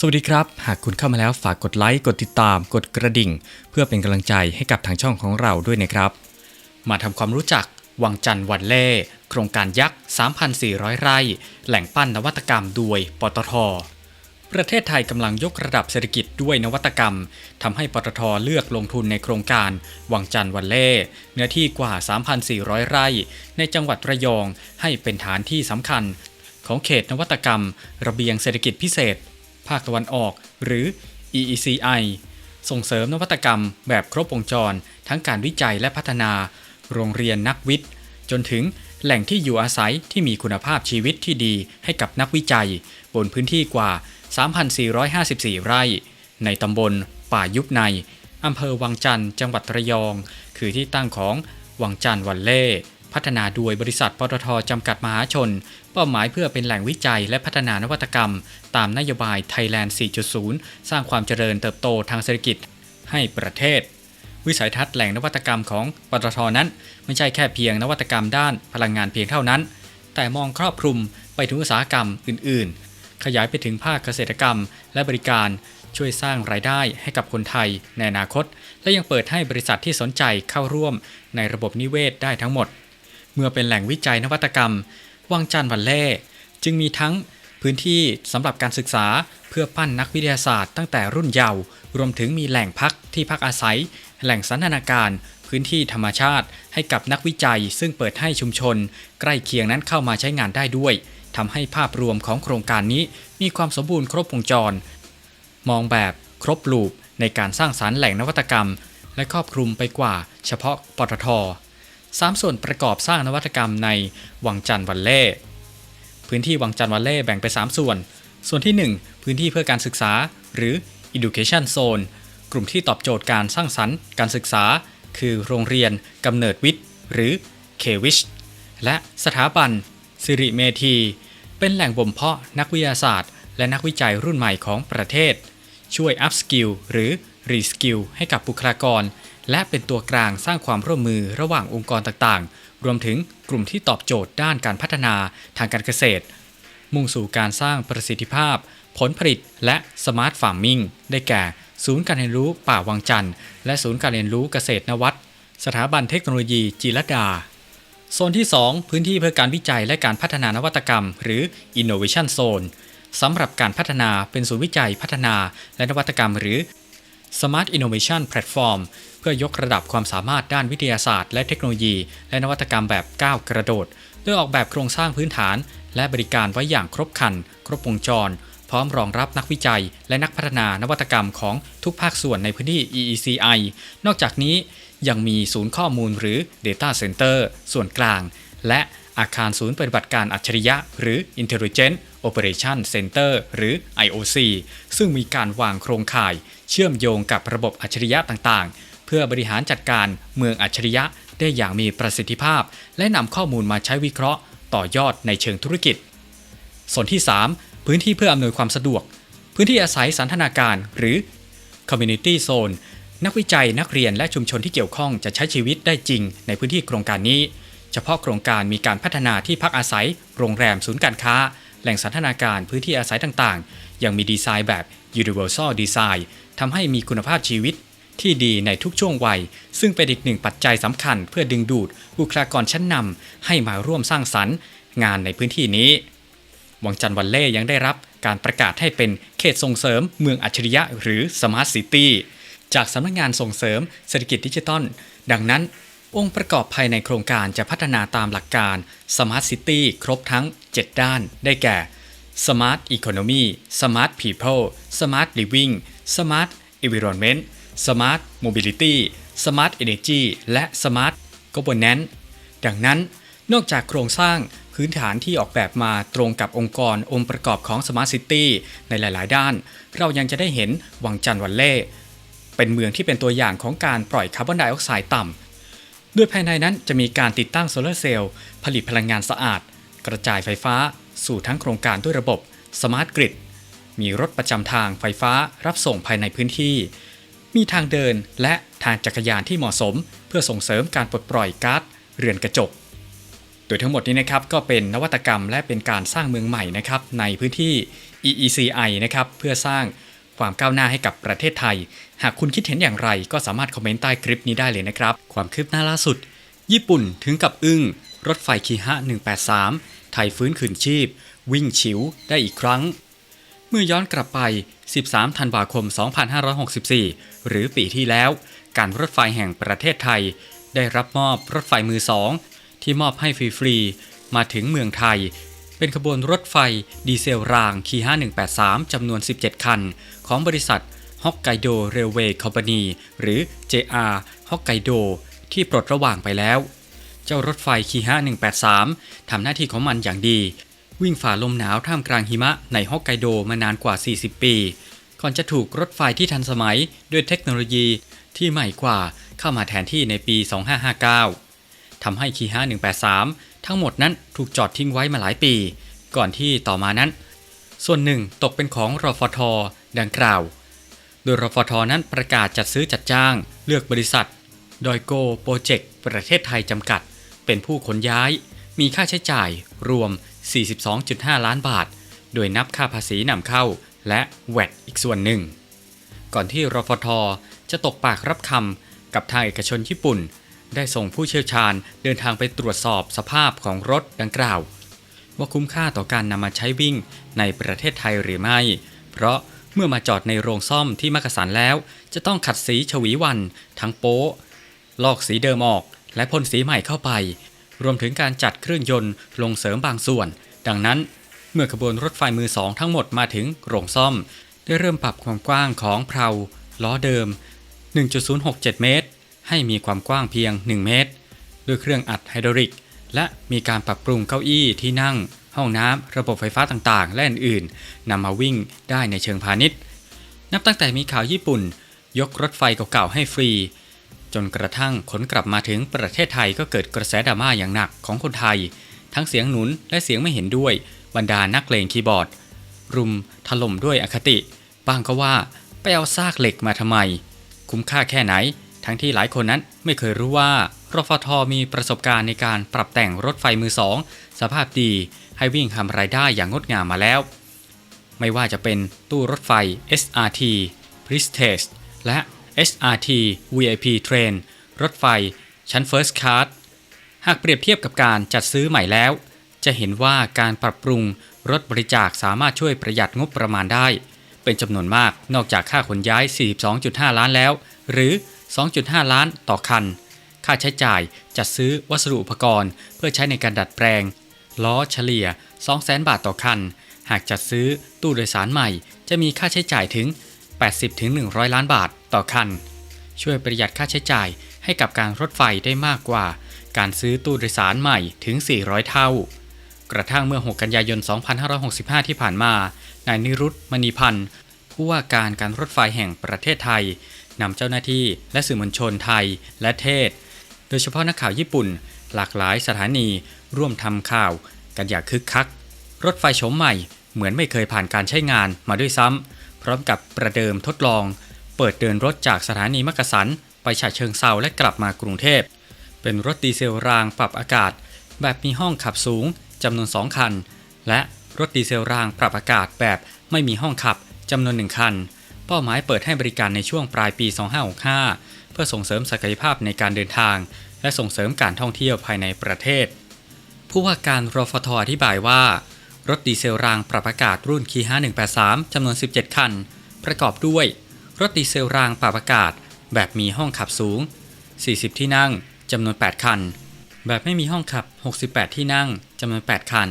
สวัสดีครับ หากคุณเข้ามาแล้วฝากกดไลค์ กดติดตาม กดกระดิ่ง เพื่อเป็นกำลังใจให้กับทางช่องของเราด้วยนะครับ มาทำความรู้จัก วังจันทร์วันเล่ โครงการยักษ์ 3,400 ไร่ แหล่งปั้นนวัตกรรมด้วยปตท ประเทศไทยกำลังยกระดับเศรษฐกิจด้วยนวัตกรรมทำให้ปตทเลือกลงทุนในโครงการ วังจันทร์วันเล่ เนื้อที่กว่า 3,400 ไร่ ในจังหวัดระยองให้เป็นฐานที่สำคัญ ของเขตนวัตกรรม ระเบียงเศรษฐกิจพิเศษ ภาคตะวันออก หรือ EECI ส่งเสริมนวัตกรรมแบบครบวงจร ทั้งการวิจัยและพัฒนา โรงเรียนนักวิทย์ จนถึงแหล่งที่อยู่อาศัยที่มีคุณภาพชีวิตที่ดีให้กับนักวิจัย บนพื้นที่กว่า 3,454 ไร่ ในตำบล ป่ายุบในอำเภอวังจันทร์จังหวัดระยอง คือที่ตั้งของวังจันทร์วันเล่ พัฒนาโดยบริษัทปตทจำกัดมหาชน เป้าหมายเพื่อเป็นแหล่งวิจัยและพัฒนานวัตกรรม ตามนโยบาย Thailand 4.0 สร้างความเจริญเติบโตทางเศรษฐกิจให้ประเทศ วิสัยทัศน์แหล่งนวัตกรรมของปตทนั้น ไม่ใช่แค่เพียงนวัตกรรมด้านพลังงานเพียงเท่านั้น แต่มองครอบคลุมไปถึงอุตสาหกรรมอื่น ๆ ขยายไปถึงภาคเกษตรกรรม และบริการช่วยสร้างรายได้ให้กับคนไทยในอนาคต และยังเปิดให้บริษัทที่สนใจเข้าร่วมในระบบนิเวศได้ทั้งหมด เมื่อเป็นแหล่งวิจัยนวัตกรรม วังจันทร์วันเล่ จึงมีทั้งพื้นที่สำหรับการศึกษาเพื่อปั้นนักวิทยาศาสตร์ตั้งแต่รุ่นเยาว์รวมถึงมีแหล่งพักที่พักอาศัย แหล่งสันทนาการ พื้นที่ธรรมชาติ ให้กับนักวิจัย ซึ่งเปิดให้ชุมชน ใกล้เคียงนั้นเข้ามาใช้งานได้ด้วยทำให้ภาพรวมของโครงการนี้มีความสมบูรณ์ครบวงจร มองแบบครบลูปในการสร้างสารรค์แหล่งนวัตกรรม และครอบคลุมไปกว่า เฉพาะปตท สามส่วนประกอบสร้างนวัตกรรมในวังจันทร์วันเล่ พื้นที่วังจันทร์วันเล่แบ่งเป็น3ส่วน ส่วนที่ 1 พื้นที่เพื่อการศึกษา หรือ education zone กลุ่มที่ตอบโจทย์การสร้างสรรค์การศึกษา คือโรงเรียนกำเนิดวิทย์ หรือ k w i s h และสถาบัน สิริเมธี เป็นแหล่งบ่มเพาะนักวิทยาศาสตร์ และนักวิจัยรุ่นใหม่ของประเทศ ช่วย up skill หรือ re skill ให้กับบุคลากร และเป็นตัวกลางสร้างความร่วมมือระหว่างองค์กรต่างๆ รวมถึงกลุ่มที่ตอบโจทย์ด้านการพัฒนาทางการเกษตร มุ่งสู่การสร้างประสิทธิภาพ ผลผลิตและสมาร์ทฟาร์มิงได้แก่ ศูนย์การเรียนรู้ป่าวังจันทร์ และศูนย์การเรียนรู้เกษตรนวัตสถาบันเทคโนโลยีจิรดา โซนที่ 2 พื้นที่เพื่อการวิจัยและการพัฒนานวัตกรรม หรือ Innovation Zone สำหรับการพัฒนาเป็นศูนย์วิจัยพัฒนาและนวัตกรรม หรือ Smart Innovation Platform เพื่อยกระดับความสามารถด้านวิทยาศาสตร์ และเทคโนโลยี และนวัตกรรมแบบก้าวกระโดดโดยออกแบบโครงสร้างพื้นฐาน และบริการไว้อย่างครบครัน ครบวงจร พร้อมรองรับนักวิจัย และนักพัฒนานวัตกรรมของทุกภาคส่วนในพื้นที่ EECI นอกจากนี้ยังมีศูนย์ข้อมูลหรือ Data Center ส่วนกลาง และ อาคารศูนย์ปฏิบัติการอัจฉริยะ หรือ Intelligent Operation Center หรือ IOC ซึ่งมีการวางโครงข่าย เชื่อมโยงกับระบบอัจฉริยะต่างๆ เพื่อบริหารจัดการเมืองอัจฉริยะได้อย่างมีประสิทธิภาพ และนำข้อมูลมาใช้วิเคราะห์ ต่อยอดในเชิงธุรกิจ ส่วนที่ 3 พื้นที่เพื่ออำนวยความสะดวก พื้นที่อาศัยสันทนาการหรือ Community Zone นักวิจัยนักเรียนและชุมชนที่เกี่ยวข้องจะใช้ชีวิตได้จริงในพื้นที่โครงการนี้ เฉพาะโครงการมีการพัฒนาที่พักอาศัย โรงแรมศูนย์การค้า แหล่งสันทนาการพื้นที่อาศัยต่างๆ ยังมีดีไซน์แบบ Universal Design ทำให้มีคุณภาพชีวิตที่ดีในทุกช่วงวัย ซึ่งเป็นอีกหนึ่งปัจจัยสำคัญเพื่อดึงดูดบุคลากรชั้นนำให้มาร่วมสร้างสรรค์งานในพื้นที่นี้ วังจันทร์วันเล่ยังได้รับการประกาศให้เป็นเขตส่งเสริมเมืองอัจฉริยะหรือ Smart City จากสำนักงานส่งเสริมเศรษฐกิจดิจิทัล ดังนั้น องค์ประกอบภายในโครงการจะพัฒนาตามหลักการ Smart City ครบทั้ง 7 ด้าน ได้แก่ Smart Economy Smart People Smart Living Smart Environment Smart Mobility Smart Energy และ Smart Governance ดังนั้น นอกจากโครงสร้างพื้นฐานที่ออกแบบมาตรงกับองค์กรองค์ประกอบของ Smart City ในหลาย ๆ ด้าน เรายังจะได้เห็นวังจันทร์วันเล่ เป็นเมืองที่เป็นตัวอย่างของการปล่อยคาร์บอนไดออกไซด์ต่ำ โดยภายในนั้นจะมีการติดตั้งโซลาร์เซลล์ผลิตพลังงานสะอาด กระจายไฟฟ้า สู่ทั้งโครงการด้วยระบบ Smart Grid มีรถประจำทางไฟฟ้ารับส่งภายในพื้นที่ มีทางเดินและทางจักรยานที่เหมาะสม เพื่อส่งเสริมการปลดปล่อยก๊าซเรือนกระจก โดยทั้งหมดนี้นะครับก็เป็นนวัตกรรมและเป็นการสร้างเมืองใหม่นะครับในพื้นที่ EECI นะครับเพื่อสร้าง ความก้าวหน้าให้กับประเทศไทย หากคุณคิดเห็นอย่างไรก็สามารถคอมเมนต์ใต้คลิปนี้ได้เลยนะครับ ความคืบหน้าล่าสุด ญี่ปุ่นถึงกับอึ้ง รถไฟคีฮะ 183 ไทยฟื้นคืนชีพ วิ่งฉิวได้อีกครั้ง เมื่อย้อนกลับไป 13 ธันวาคม 2564 หรือปีที่แล้ว การรถไฟแห่งประเทศไทย ได้รับมอบรถไฟมือสองที่มอบให้ฟรีๆมาถึงเมืองไทย เป็นขบวนรถไฟดีเซลรางคี5183 จำนวน 17 คัน ของบริษัทฮอกไกโดเรลเวย์คอมพานีหรือ JR ฮอกไกโดที่ปลดระหว่างไปแล้ว เจ้ารถไฟคีฮะ183 ทำหน้าที่ของมันอย่างดี วิ่งฝ่าลมหนาวท่ามกลางหิมะในฮอกไกโดมานานกว่า 40 ปี ก่อนจะถูกรถไฟที่ทันสมัยด้วยเทคโนโลยีที่ใหม่กว่าเข้ามาแทนที่ในปี 2559ทำให้คีฮะ183 ทั้งหมดนั้นถูกจอดทิ้งไว้มาหลายปี ก่อนที่ต่อมานั้น ส่วนหนึ่งตกเป็นของรฟท ดังกล่าว โดยรฟท นั้นประกาศจัดซื้อจัดจ้าง เลือกบริษัทดอยโกโปรเจกต์ประเทศไทยจำกัด เป็นผู้ขนย้าย มีค่าใช้จ่ายรวม 42.5 ล้านบาท โดยนับค่าภาษีนำเข้าและแวดอีกส่วนหนึ่ง ก่อนที่รฟท จะตกปากรับคำกับทางเอกชนญี่ปุ่น ได้ส่งผู้เชี่ยวชาญเดินทางไปตรวจสอบสภาพของรถดังกล่าว ว่าคุ้มค่าต่อการนำมาใช้วิ่งในประเทศไทยหรือไม่ เพราะเมื่อมาจอดในโรงซ่อมที่มักกะสันแล้ว จะต้องขัดสีฉวีวัน ทั้งโป๊ะลอกสีเดิมออก และพ่นสีใหม่เข้าไป รวมถึงการจัดเครื่องยนต์ลงเสริมบางส่วน ดังนั้น เมื่อขบวนรถไฟมือสองทั้งหมดมาถึงโรงซ่อม ได้เริ่มปรับความกว้างของเพลาล้อเดิม 1.067 เมตร ให้มีความกว้างเพียง 1 เมตร ด้วยเครื่องอัดไฮดรอลิก และมีการปรับปรุงเก้าอี้ที่นั่ง ห้องน้ำระบบไฟฟ้าต่างๆ และอื่นๆนำมาวิ่งได้ในเชิงพาณิชย์ นับตั้งแต่มีข่าวญี่ปุ่น ยกรถไฟเก่าๆให้ฟรี จนกระทั่งขนกลับมาถึงประเทศไทยก็เกิดกระแสดราม่าอย่างหนักของคนไทย ทั้งเสียงหนุนและเสียงไม่เห็นด้วยบรรดานักเลงคีย์บอร์ด รุมถล่มด้วยอคติ บ้างก็ว่าไปเอาซากเหล็กมาทำไม คุ้มค่าแค่ไหน ทั้งที่หลายคนนั้นไม่เคยรู้ว่ารฟทมีประสบการณ์ในการปรับแต่งรถไฟมือสองสภาพดีให้วิ่งทำรายได้อย่างงดงามมาแล้ว ไม่ว่าจะเป็นตู้รถไฟ SRT Prestige และ SRT VIP Train รถไฟชั้น First Class หากเปรียบเทียบกับการจัดซื้อใหม่แล้ว จะเห็นว่าการปรับปรุงรถบริจาคสามารถช่วยประหยัดงบประมาณได้ เป็นจำนวนมากนอกจากค่าขนย้าย 42.5 ล้านแล้ว หรือ 2.5 ล้านต่อคัน ค่าใช้จ่ายจัดซื้อวัสดุอุปกรณ์ เพื่อใช้ในการดัดแปลง ล้อเฉลี่ย 200,000 บาทต่อคัน หากจัดซื้อตู้โดยสารใหม่ จะมีค่าใช้จ่ายถึง 80-100 ล้านบาทต่อคัน ช่วยประหยัดค่าใช้จ่ายให้กับการรถไฟได้มากกว่า การซื้อตู้โดยสารใหม่ถึง 400 เท่า กระทั่งเมื่อ 6 กันยายน 2565 ที่ผ่านมา นายนิรุตมณีพันธ์ผู้ว่าการการรถไฟแห่งประเทศไทย นำเจ้าหน้าที่และสื่อมวลชนไทยและเทศ โดยเฉพาะนักข่าวญี่ปุ่น หลากหลายสถานีร่วมทำข่าว กันอย่างคึกคัก รถไฟโฉมใหม่เหมือนไม่เคยผ่านการใช้งานมาด้วยซ้ำพร้อมกับประเดิมทดลอง เปิดเดินรถจากสถานีมักกะสัน ไปฉะเชิงเซาและกลับมากรุงเทพ เป็นรถดีเซลรางปรับอากาศ แบบมีห้องขับสูงจำนวน 2 คัน และรถดีเซลรางปรับอากาศแบบไม่มีห้องขับจำนวนหนึ่งคัน เป้าหมายเปิดให้บริการในช่วงปลายปี 2565 เพื่อส่งเสริมศักยภาพในการเดินทาง และส่งเสริมการท่องเที่ยวภายในประเทศ ผู้ว่าการรฟทอธิบายว่า รถดีเซลรางปรับอากาศรุ่นคี5183จำนวน 17 คัน ประกอบด้วย รถดีเซลรางปรับอากาศ แบบมีห้องขับสูง 40 ที่นั่งจำนวน 8 คัน แบบไม่มีห้องขับ 68 ที่นั่งจำนวน 8 คัน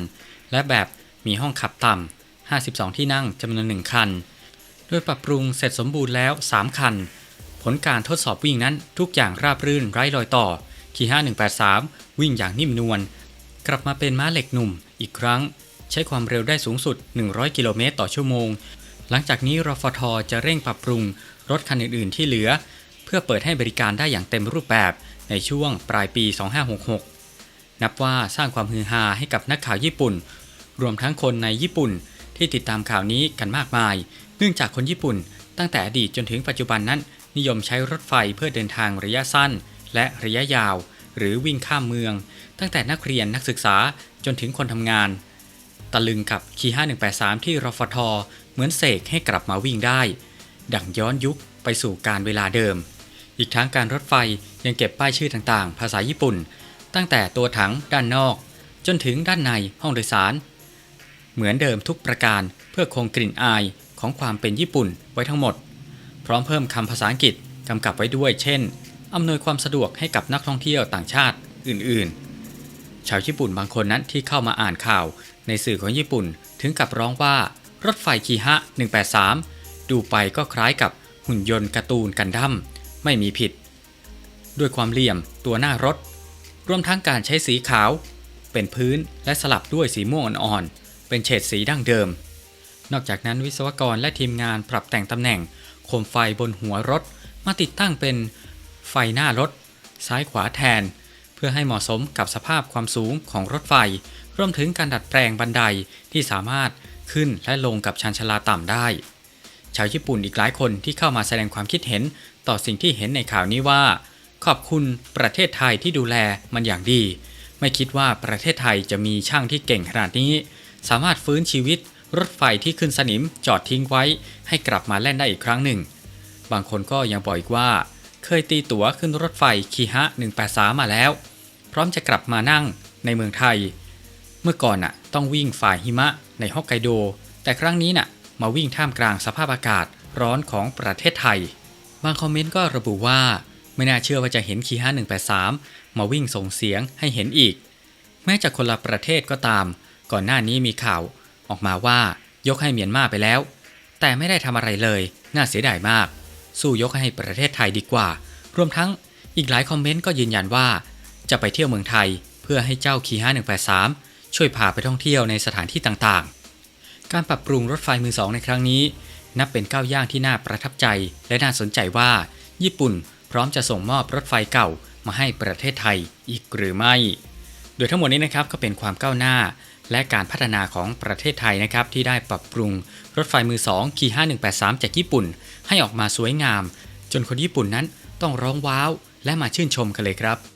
และแบบมีห้องขับต่ำ52 ที่นั่งจำนวน 1 คัน โดยปรับปรุงเสร็จสมบูรณ์แล้ว 3 คัน ผลการทดสอบวิ่งนั้นทุกอย่างราบรื่นไร้รอยต่อ คี5183 วิ่งอย่างนิ่มนวล กลับมาเป็นม้าเหล็กหนุ่มอีกครั้ง ใช้ความเร็วได้สูงสุด 100 กิโลเมตรต่อชั่วโมง หลังจากนี้รฟทจะเร่งปรับปรุงรถคันอื่น ๆ ที่เหลือ เพื่อเปิดให้บริการได้อย่างเต็มรูปแบบในช่วงปลายปี 2566 นับว่าสร้างความฮือฮาให้กับนักข่าวญี่ปุ่น รวมทั้งคนในญี่ปุ่น ที่ติดตามข่าวนี้กันมากมาย เนื่องจากคนญี่ปุ่น ตั้งแต่อดีตจนถึงปัจจุบันนั้น นิยมใช้รถไฟเพื่อเดินทางระยะสั้น และระยะยาว หรือวิ่งข้ามเมือง ตั้งแต่นักเรียนนักศึกษาจนถึงคนทำงาน ตะลึงกับคี5183 ที่รฟท เหมือนเสกให้กลับมาวิ่งได้ ดั่งย้อนยุคไปสู่การเวลาเดิม อีกทั้งการรถไฟยังเก็บป้ายชื่อต่างๆ ภาษาญี่ปุ่น ตั้งแต่ตัวถังด้านนอก จนถึงด้านในห้องโดยสาร เหมือนเดิมทุกประการเพื่อคงกลิ่นอายของความเป็นญี่ปุ่นไว้ทั้งหมด พร้อมเพิ่มคำภาษาอังกฤษกำกับไว้ด้วย เช่น อำนวยความสะดวกให้กับนักท่องเที่ยวต่างชาติอื่นๆ ชาวญี่ปุ่นบางคนนั้นที่เข้ามาอ่านข่าว ในสื่อของญี่ปุ่นถึงกับร้องว่ารถไฟคีฮะ 183 ดูไปก็คล้ายกับหุ่นยนต์การ์ตูนกันดั้มไม่มีผิด ด้วยความเหลี่ยมตัวหน้ารถ รวมทั้งการใช้สีขาว เป็นพื้นและสลับด้วยสีม่วงอ่อนๆ เป็นเฉดสีดั้งเดิม นอกจากนั้นวิศวกรและทีมงานปรับแต่งตำแหน่งโคมไฟบนหัวรถ มาติดตั้งเป็นไฟหน้ารถ ซ้ายขวาแทน เพื่อให้เหมาะสมกับสภาพความสูงของรถไฟ รวมถึงการดัดแปลงบันไดที่สามารถขึ้นและลงกับชันชาลาต่ำได้ ชาวญี่ปุ่นอีกหลายคนที่เข้ามาแสดงความคิดเห็นต่อสิ่งที่เห็นในข่าวนี้ว่า ขอบคุณประเทศไทยที่ดูแลมันอย่างดี ไม่คิดว่าประเทศไทยจะมีช่างที่เก่งขนาดนี้ สามารถฟื้นชีวิตรถไฟที่ขึ้นสนิมจอดทิ้งไว้ ให้กลับมาแล่นได้อีกครั้งหนึ่ง บางคนก็ยังบอกอีกว่า เคยตีตั๋วขึ้นรถไฟคีฮะ 183 มาแล้ว พร้อมจะกลับมานั่งในเมืองไทย เมื่อก่อนน่ะต้องวิ่งฝ่ายหิมะในฮอกไกโด แต่ครั้งนี้น่ะมาวิ่งท่ามกลางสภาพอากาศร้อนของประเทศไทย บางคอมเมนต์ก็ระบุว่า ไม่น่าเชื่อว่าจะเห็นคีฮะ 183 มาวิ่งส่งเสียงให้เห็นอีก แม้จะคนละประเทศก็ตาม ก่อนหน้านี้มีข่าวออกมาว่ายกให้เมียนมาไปแล้ว แต่ไม่ได้ทำอะไรเลย น่าเสียดายมาก สู้ยกให้ประเทศไทยดีกว่า รวมทั้งอีกหลายคอมเมนต์ก็ยืนยันว่า จะไปเที่ยวเมืองไทย เพื่อให้เจ้าคีฮะ183ช่วยพาไปท่องเที่ยวในสถานที่ต่างๆ การปรับปรุงรถไฟมือสองในครั้งนี้ นับเป็นก้าวย่างที่น่าประทับใจ และน่าสนใจว่า ญี่ปุ่นพร้อมจะส่งมอบรถไฟเก่ามาให้ประเทศไทยอีกหรือไม่ โดยทั้งหมดนี้นะครับก็เป็นความก้าวหน้า และการพัฒนาของประเทศไทยนะครับที่ได้ปรับปรุงรถไฟมือ2คี5183จากญี่ปุ่น ให้ออกมาสวยงาม จนคนญี่ปุ่นนั้นต้องร้องว้าว และมาชื่นชมกันเลยครับ